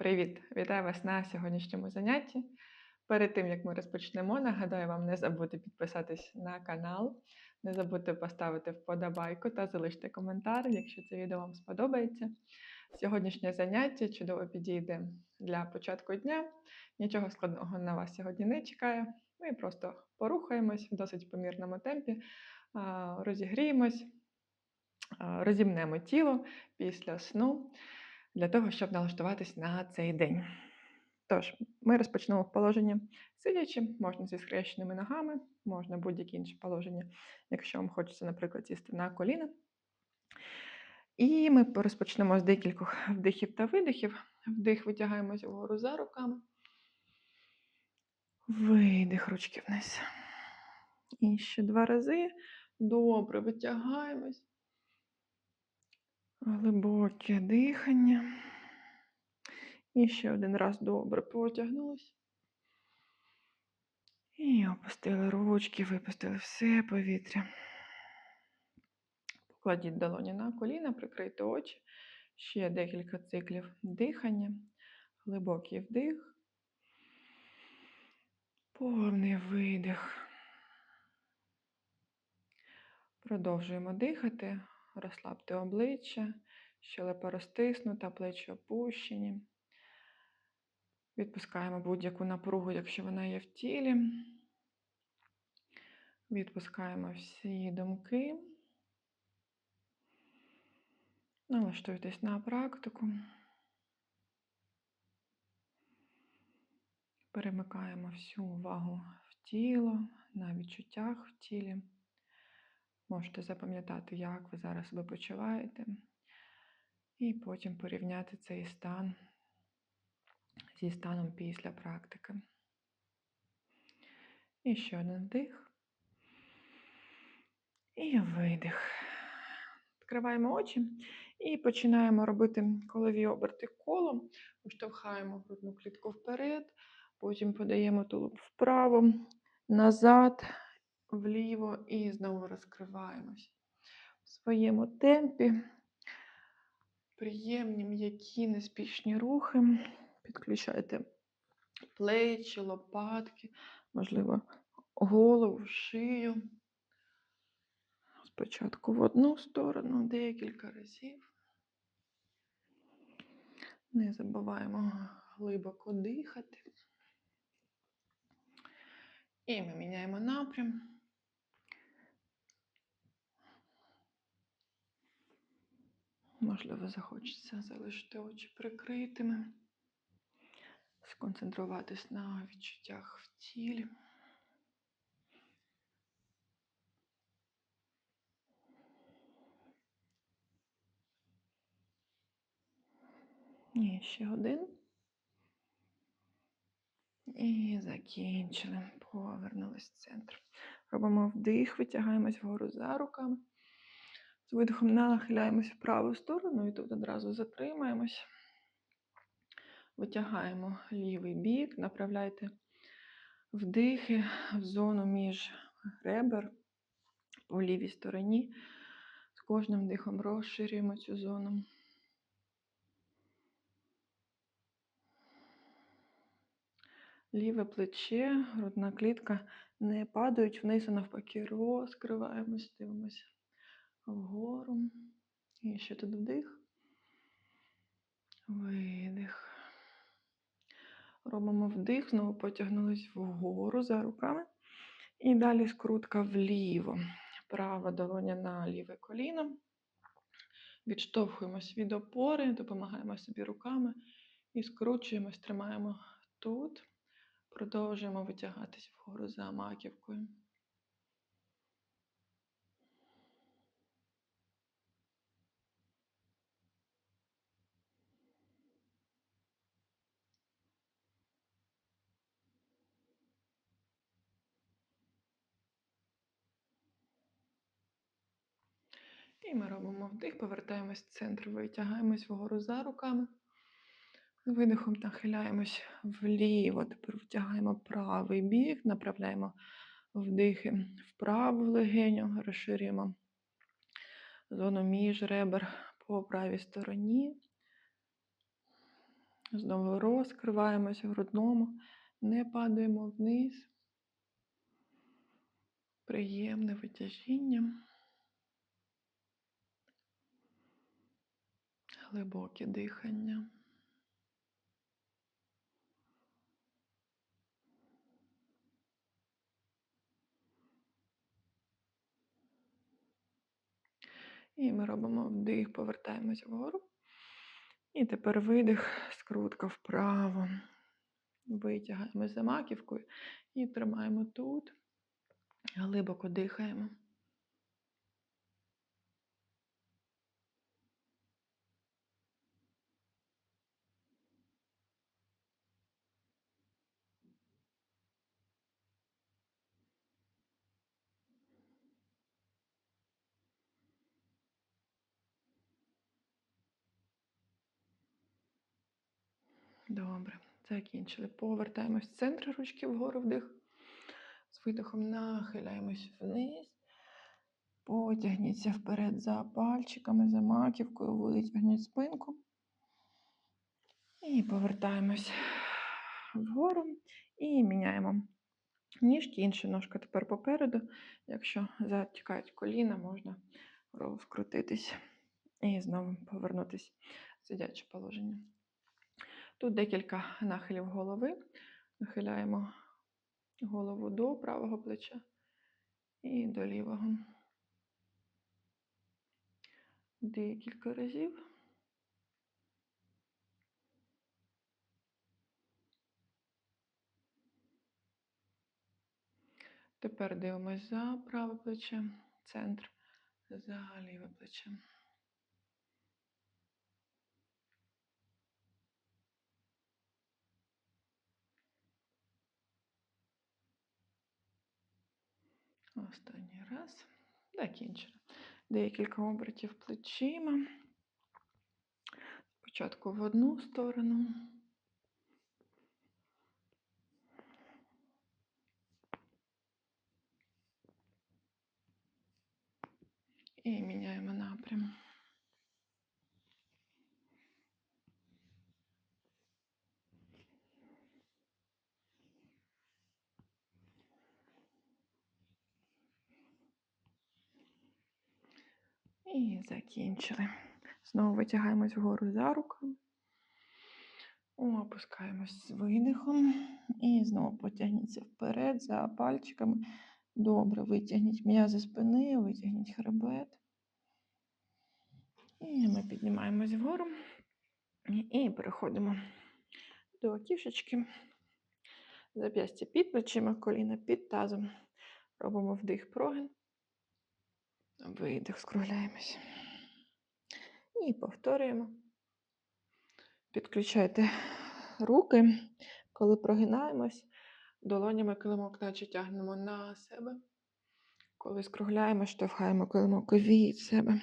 Привіт! Вітаю вас на сьогоднішньому занятті. Перед тим як ми розпочнемо, нагадаю вам не забудьте підписатись на канал, не забудьте поставити вподобайку та залишити коментар, якщо це відео вам сподобається. Сьогоднішнє заняття чудово підійде для початку дня. Нічого складного на вас сьогодні не чекає. Ми просто порухаємось в досить помірному темпі, розігріємось, розімнемо тіло після сну для того, щоб налаштуватись на цей день. Тож, ми розпочнемо в положенні сидячи, можна зі схрещеними ногами, можна будь-які інші положення, якщо вам хочеться, наприклад, сісти на коліна. І ми розпочнемо з декількох вдихів та видихів. Вдих витягаємося вгору за руками. Видих ручки вниз. І ще два рази. Добре, витягаємось. Глибоке дихання. І ще один раз добре потягнулись. І опустили ручки, випустили все повітря. Покладіть долоні на коліна, прикрийте очі. Ще декілька циклів дихання. Глибокий вдих. Повний видих. Продовжуємо дихати, розслабте обличчя, щелепа розтиснута, плечі опущені. Відпускаємо будь-яку напругу, якщо вона є в тілі. Відпускаємо всі думки. Налаштуйтесь на практику. Перемикаємо всю увагу в тіло, на відчуттях в тілі. Можете запам'ятати, як ви зараз себе почуваєте, і потім порівняти цей стан зі станом після практики. І ще один вдих. І видих. Відкриваємо очі і починаємо робити колові оберти колом. Виштовхаємо грудну клітку вперед, потім подаємо тулуб вправо, назад, вліво і знову розкриваємось. В своєму темпі приємні м'які неспішні рухи. Підключайте плечі, лопатки, можливо, голову, шию. Спочатку в одну сторону декілька разів. Не забуваємо глибоко дихати. І ми міняємо напрям. Можливо, захочеться залишити очі прикритими, сконцентруватись на відчуттях в тілі. І ще один. І закінчили. Повернулись в центр. Робимо вдих, витягаємось вгору за руками. З видихом нахиляємось в праву сторону і тут одразу затримаємось. Витягаємо лівий бік, направляйте вдихи в зону між ребер у лівій стороні. З кожним дихом розширюємо цю зону. Ліве плече, грудна клітка не падають вниз, а навпаки, розкриваємось, дивимося вгору. І ще тут вдих. Видих. Робимо вдих, знову потягнулись вгору за руками. І далі скрутка вліво. Права долоня на ліве коліно. Відштовхуємось від опори, допомагаємо собі руками і скручуємось, тримаємо тут. Продовжуємо витягатись вгору за маківкою. І ми робимо вдих, повертаємось в центр, витягаємось вгору за руками. Видихом нахиляємось вліво. Тепер втягаємо правий бік, направляємо вдихи вправу в легеню, розширюємо зону між ребер по правій стороні. Знову розкриваємося в грудному, не падаємо вниз. Приємне витяжіння. Глибоке дихання. І ми робимо вдих, повертаємось вгору. І тепер видих, скрутка вправо. Витягаємо за маківкою і тримаємо тут. Глибоко дихаємо. Добре, закінчили. Повертаємось в центр ручки вгору вдих. З видихом нахиляємось вниз. Потягніться вперед за пальчиками, за маківкою, витягніть спинку. І повертаємось вгору і міняємо ніжки. Інша ножка тепер попереду. Якщо затікають коліна, можна розкрутитись і знову повернутися в сидяче положення. Тут декілька нахилів голови. Нахиляємо голову до правого плеча і до лівого. Декілька разів. Тепер дивимось за праве плече, центр, за ліве плече. Останній раз. Закінчили. Декілька обертів плечима. Спочатку в одну сторону. І міняємо напрям. І закінчили. Знову витягаємось вгору за руками. Опускаємось з видихом. І знову потягніться вперед за пальчиками. Добре, витягніть м'язи спини, витягніть хребет. І ми піднімаємось вгору. І переходимо до кішечки. Зап'ястя під плечима, коліна під тазом. Робимо вдих прогин. Видих, скругляємось. І повторюємо. Підключайте руки, коли прогинаємось, долонями килимок наче тягнемо на себе. Коли скругляємо, штовхаємо килимок від себе.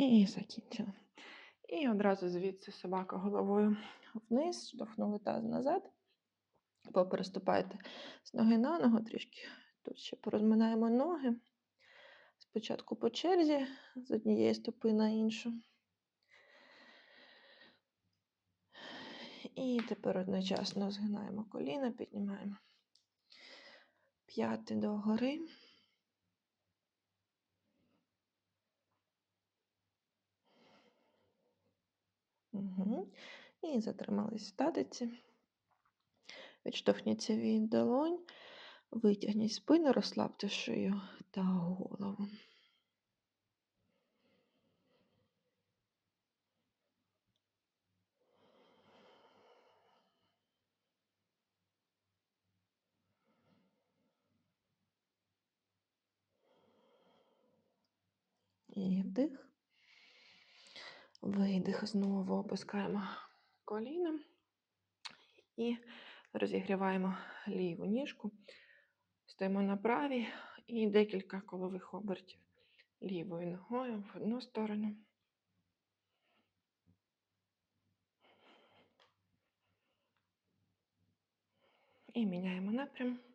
І закінчили. І одразу звідси собака головою вниз, штовхнули таз назад. Попереступайте з ноги на ногу трішки. Тут ще порозминаємо ноги. Спочатку по черзі, з однієї стопи на іншу. І тепер одночасно згинаємо коліна, піднімаємо п'яти догори. І затримались в статиці. Відштовхніться від долонь, витягніть спину, розслабте шию та голову. І вдих. Видих, знову опускаємо коліна і розігріваємо ліву ніжку. Стоїмо на правій і декілька колових обертів лівою ногою в одну сторону. І міняємо напрям.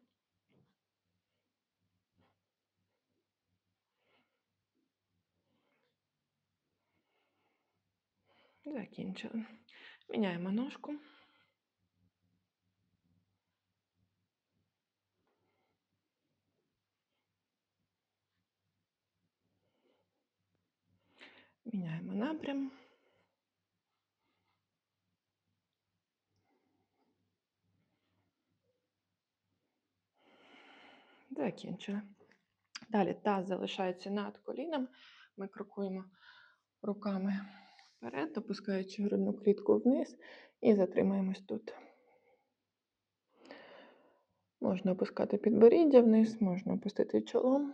Закінчили. Міняємо ножку. Міняємо напрям. Закінчили. Далі таз залишається над коліном. Ми крокуємо руками вперед, опускаючи грудну клітку вниз і затримаємось тут. Можна опускати підборіддя вниз, можна опустити чолом.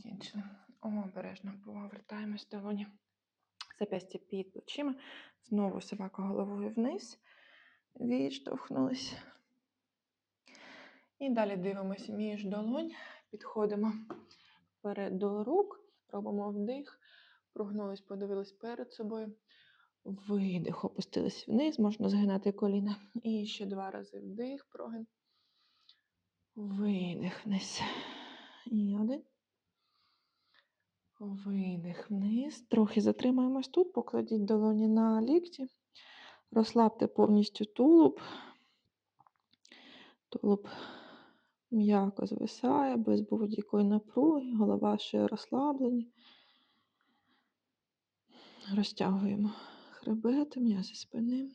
Закінчили. Обережно повертаємось долоні. Зап'ястя під плечима. Знову собака головою вниз. Відштовхнулись. І далі дивимося між долонь. Підходимо вперед до рук. Робимо вдих. Прогнулись, подивились перед собою. Видих, опустились вниз, можна згинати коліна. І ще два рази вдих, прогин. Видих вниз. І один. Видих вниз. Трохи затримаємось тут, покладіть долоні на лікті. Розслабте повністю тулуб. Тулуб м'яко звисає, без будь-якої напруги, голова ще розслаблені. Розтягуємо хребет, м'язи спини.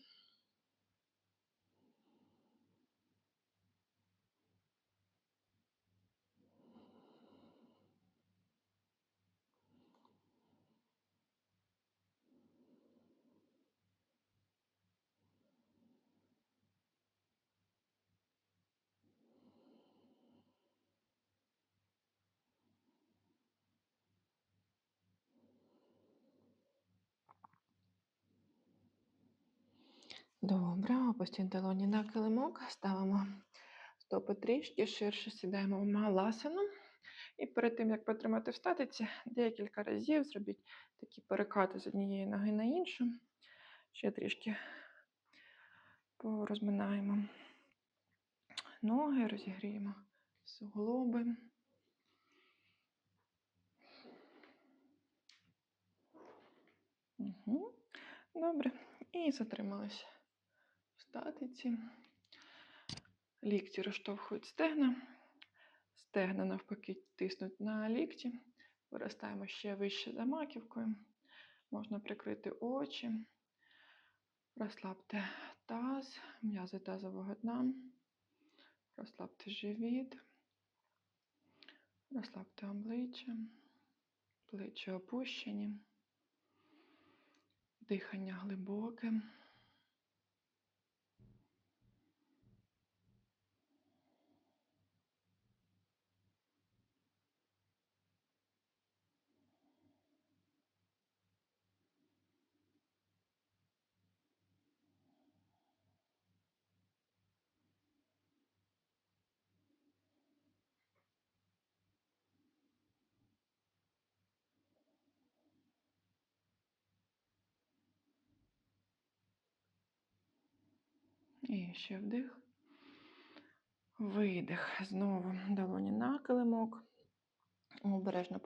Добре, опустіть долоні на килимок, ставимо стопи трішки ширше, сідаємо в маласану. І перед тим, як потримати в статиці, декілька разів зробіть такі перекати з однієї ноги на іншу. Ще трішки порозминаємо ноги, розігріємо суглоби. Угу. Добре. І затрималися статиці. Лікті розштовхують стегна. Стегна навпаки тиснуть на лікті. Виростаємо ще вище за маківкою. Можна прикрити очі. Розслабте таз, м'язи тазового дна. Розслабте живіт. Розслабте обличчя. Плечі опущені. Дихання глибоке. І ще вдих. Видих. Знову долоні на килимок. Обережно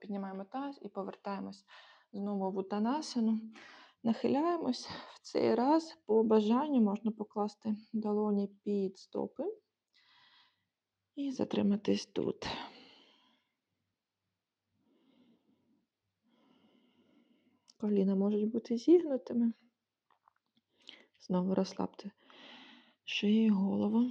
піднімаємо таз і повертаємось знову в утанасану. Нахиляємось. В цей раз по бажанню можна покласти долоні під стопи і затриматись тут. Коліна можуть бути зігнутими. Знову розслабте шию, голову.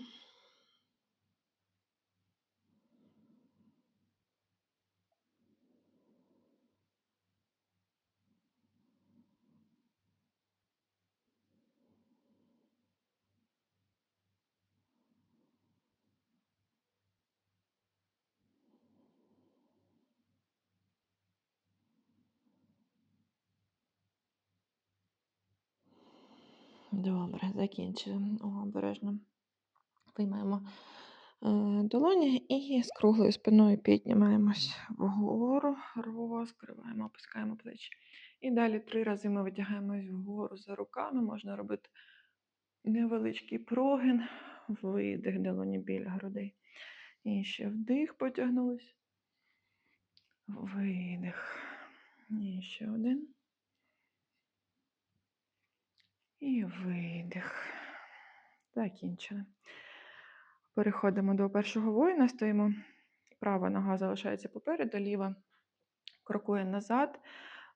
Добре, закінчили. О, обережно. Виймаємо е, долоні і з круглою спиною піднімаємось вгору, розкриваємо, опускаємо плечі. І далі три рази ми витягаємось вгору за руками. Можна робити невеличкий прогин, видих долоні біля грудей. І ще вдих, потягнулись. Видих. І ще один. І видих. Закінчили. Переходимо до першого воїна. Стоїмо. Права нога залишається попереду, ліва крокує назад.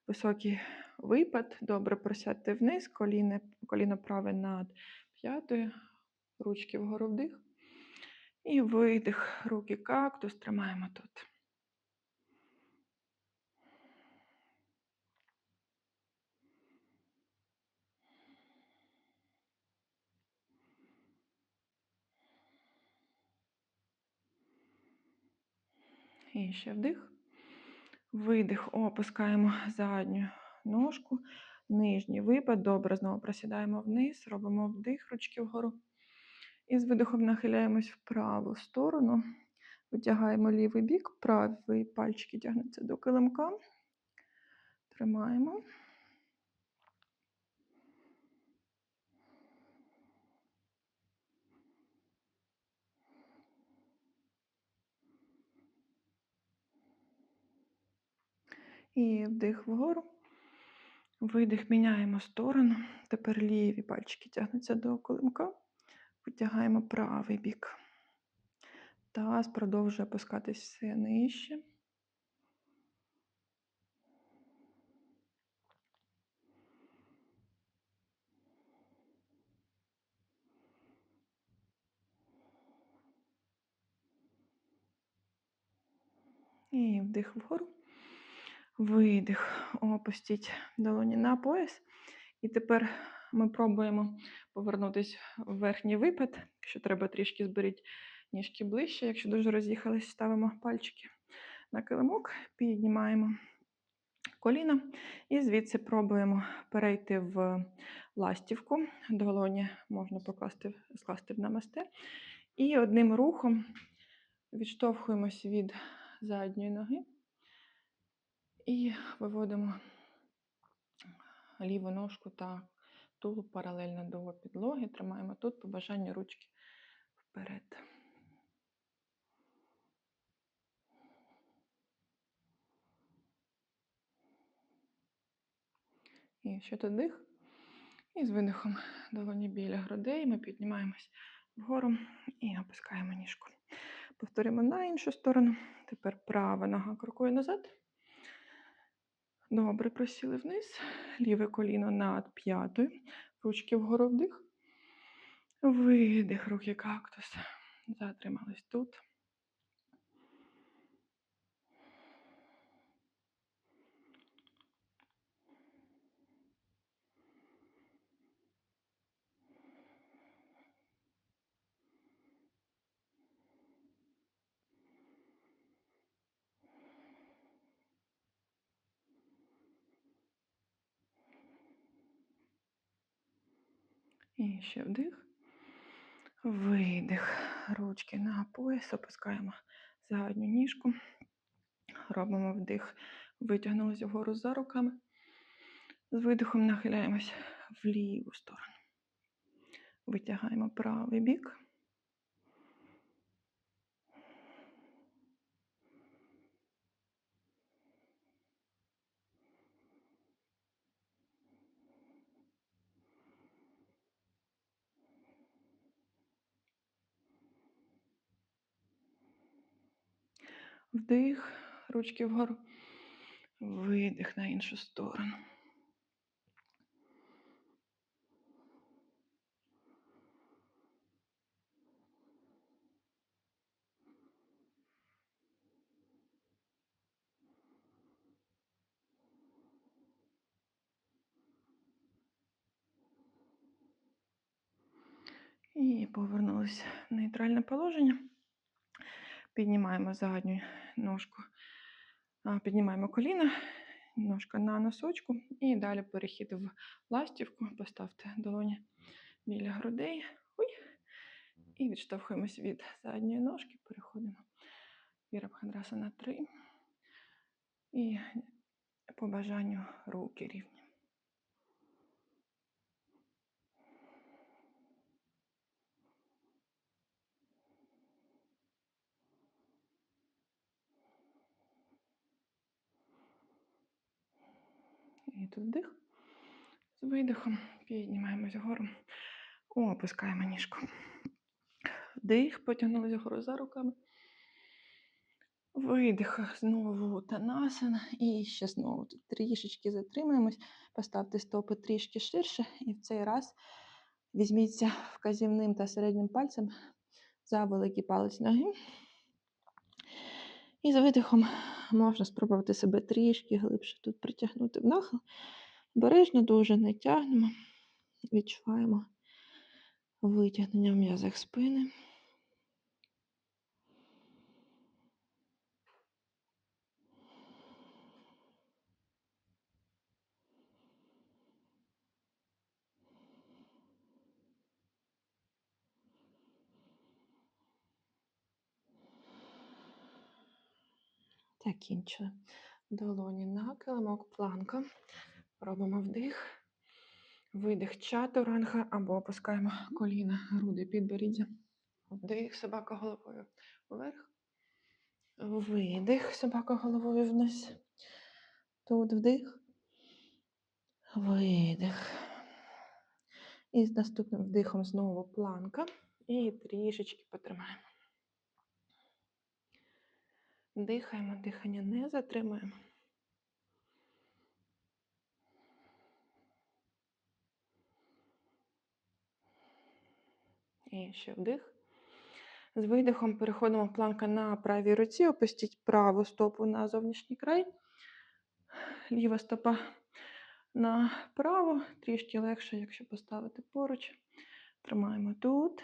Високий випад. Добре просядьте вниз, коліно, коліно праве над п'ятою, ручки вгору вдих. І видих. Руки кактус тримаємо тут. І ще вдих. Видих. Опускаємо задню ножку. Нижній випад. Добре. Знову просідаємо вниз. Робимо вдих, ручки вгору. І з видихом нахиляємось в праву сторону. Витягаємо лівий бік, правий пальчики тягнуться до килимка. Тримаємо. І вдих вгору. Видих, міняємо сторону. Тепер ліві пальчики тягнуться до колимка. Витягаємо правий бік. Таз продовжує опускатись все нижче. І вдих вгору. Видих. Опустіть долоні на пояс. І тепер ми пробуємо повернутися в верхній випад. Якщо треба, трішки зберіть ніжки ближче. Якщо дуже роз'їхались, ставимо пальчики на килимок, піднімаємо коліна і звідси пробуємо перейти в ластівку. Долоні можна покласти, скласти в намасте. І одним рухом відштовхуємось від задньої ноги і виводимо ліву ножку та тулуб паралельно до підлоги. Тримаємо тут по бажанню ручки вперед. І ще тут дих. І з видихом долоні біля грудей ми піднімаємось вгору і опускаємо ніжку. Повторюємо на іншу сторону. Тепер права нога крокує назад. Добре, просіли вниз. Ліве коліно над п'ятою. Ручки вгору вдих. Видих, руки кактус. Затримались тут. І ще вдих. Видих. Ручки на пояс. Опускаємо задню ніжку. Робимо вдих. Витягнулися вгору за руками. З видихом нахиляємось в ліву сторону. Витягаємо правий бік. Вдих, ручки вгору. Видих на іншу сторону. І повернулися в нейтральне положення. Піднімаємо задню ножку, піднімаємо коліна, ножка на носочку. І далі перехід в ластівку. Поставте долоні біля грудей. Ой. І відштовхуємось від задньої ножки. Переходимо. Вірабхандраса на три. І по бажанню руки рівні. І тут вдих. З видихом піднімаємось вгору. Опускаємо ніжку. Вдих, потягнулися вгору за руками. Видих знову танасана. І ще знову тут трішечки затримаємось. Поставте стопи трішки ширше. І в цей раз візьміться вказівним та середнім пальцем за великий палець ноги. І за видихом можна спробувати себе трішки глибше тут притягнути в нахил. Бережно дуже не тягнемо. Відчуваємо витягнення в м'язах спини. Закінчили. Долоні на килимок, планка. Робимо вдих. Видих чатуранга або опускаємо коліна, груди, підборіддя. Вдих, собака головою вверх. Видих, собака головою вниз. Тут вдих. Видих. І з наступним вдихом знову планка. І трішечки потримаємо. Дихаємо, дихання не затримуємо. І ще вдих. З видихом переходимо в планка на правій руці, опустіть праву стопу на зовнішній край, ліва стопа направо, трішки легше, якщо поставити поруч. Тримаємо тут.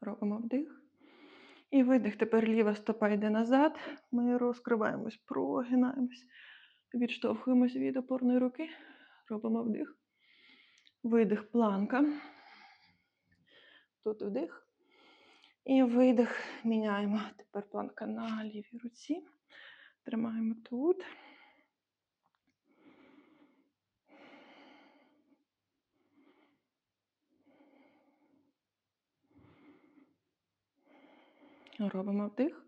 Робимо вдих. І видих. Тепер ліва стопа йде назад. Ми розкриваємось, прогинаємось, відштовхуємось від опорної руки. Робимо вдих. Видих, планка. Тут вдих. І видих. Міняємо. Тепер планка на лівій руці. Тримаємо тут. Робимо вдих.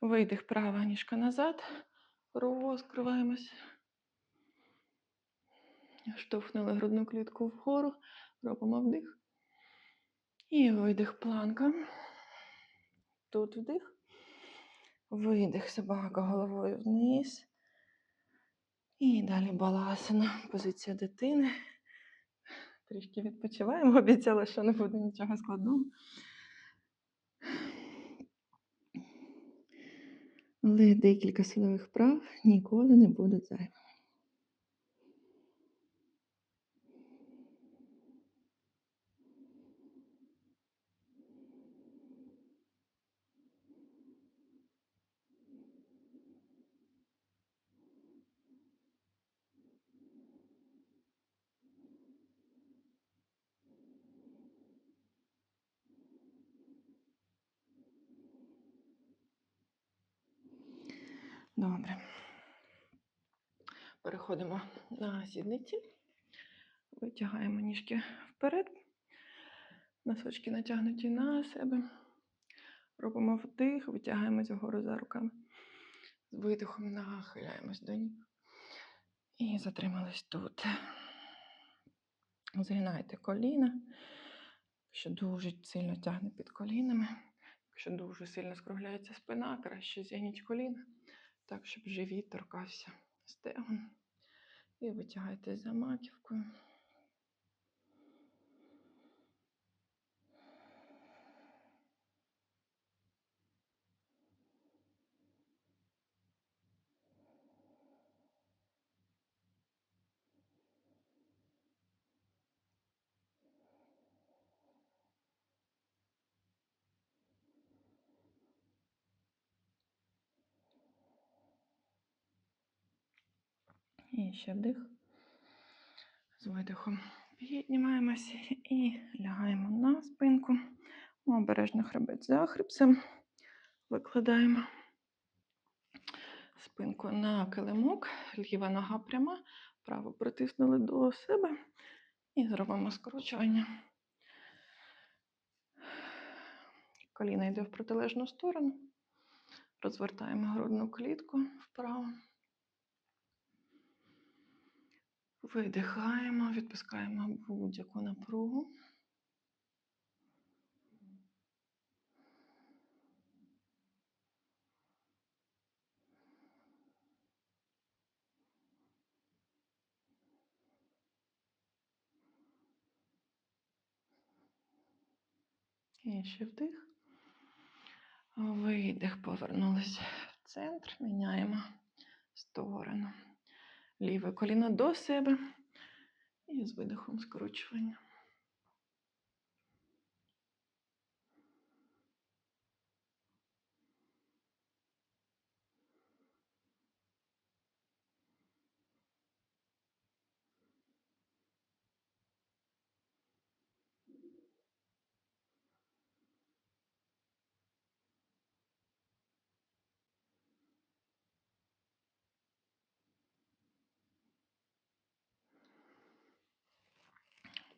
Видих, права ніжка назад. Розкриваємось. Штовхнули грудну клітку вгору. Робимо вдих. І видих, планка. Тут вдих. Видих, собака головою вниз. І далі баласана. Позиція дитини. Трішки відпочиваємо. Обіцяла, що не буде нічого складного. Але декілька силових прав ніколи не будуть зайвими. Добре. Переходимо на сідниці. Витягаємо ніжки вперед. Носочки натягнуті на себе. Робимо вдих, витягаємось вгору за руками. З видихом нахиляємось до ніг. І затримались тут. Згинайте коліна. Якщо дуже сильно тягне під колінами, якщо дуже сильно скругляється спина, краще зігніть коліна так, щоб живіт торкався стегон. І витягайте за маківкою. І ще вдих. З видихом піднімаємося і лягаємо на спинку. Обережно хребет за хребцем. Викладаємо спинку на килимок, ліва нога пряма, праву притиснули до себе і зробимо скручування. Коліна йде в протилежну сторону. Розвертаємо грудну клітку вправо. Видихаємо, відпускаємо будь-яку напругу. І ще вдих. Видих, повернулись в центр, міняємо сторону. Ліве коліно до себе і з видихом скручування.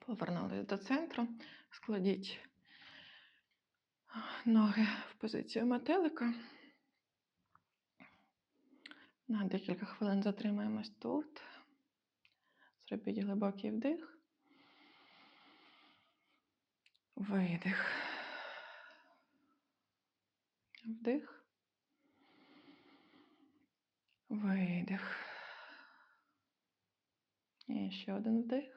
Повернулись до центру. Складіть ноги в позицію метелика. На декілька хвилин затримаємось тут. Зробіть глибокий вдих. Видих. Вдих. Видих. І ще один вдих.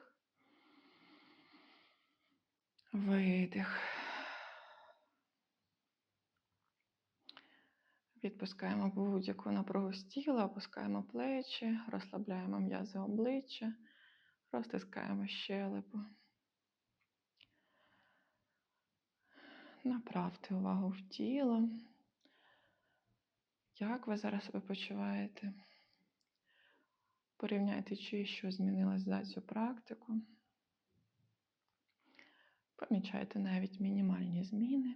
Видих. Відпускаємо будь-яку напругу з тіла, опускаємо плечі, розслабляємо м'язи обличчя, розтискаємо щелепу. Направте увагу в тіло. Як ви зараз себе почуваєте? Порівняйте, чи що змінилось за цю практику. Помічайте навіть мінімальні зміни.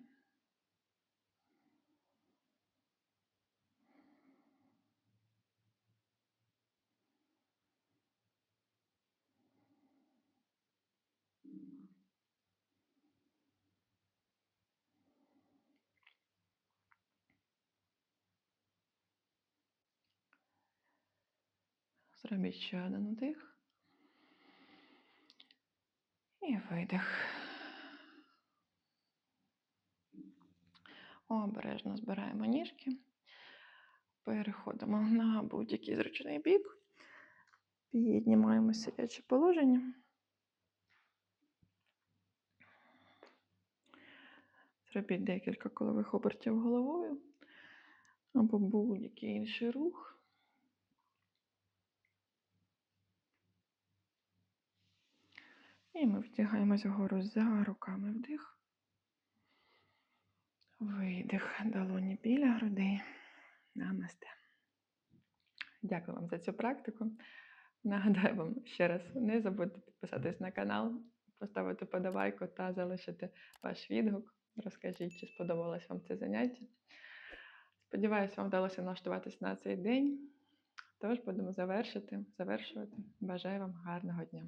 Зробіть ще один вдих. І видих. Обережно збираємо ніжки. Переходимо на будь-який зручний бік. Піднімаємо сидяче положення. Зробіть декілька колових обертів головою або будь-який інший рух. І ми втягаємось вгору за руками вдих. Видих. Долоні біля грудей. Намасте. Дякую вам за цю практику. Нагадаю вам ще раз, не забудьте підписатись на канал, поставити подобайку та залишити ваш відгук. Розкажіть, чи сподобалось вам це заняття. Сподіваюсь, вам вдалося налаштуватись на цей день. Тож будемо завершити, завершувати. Бажаю вам гарного дня.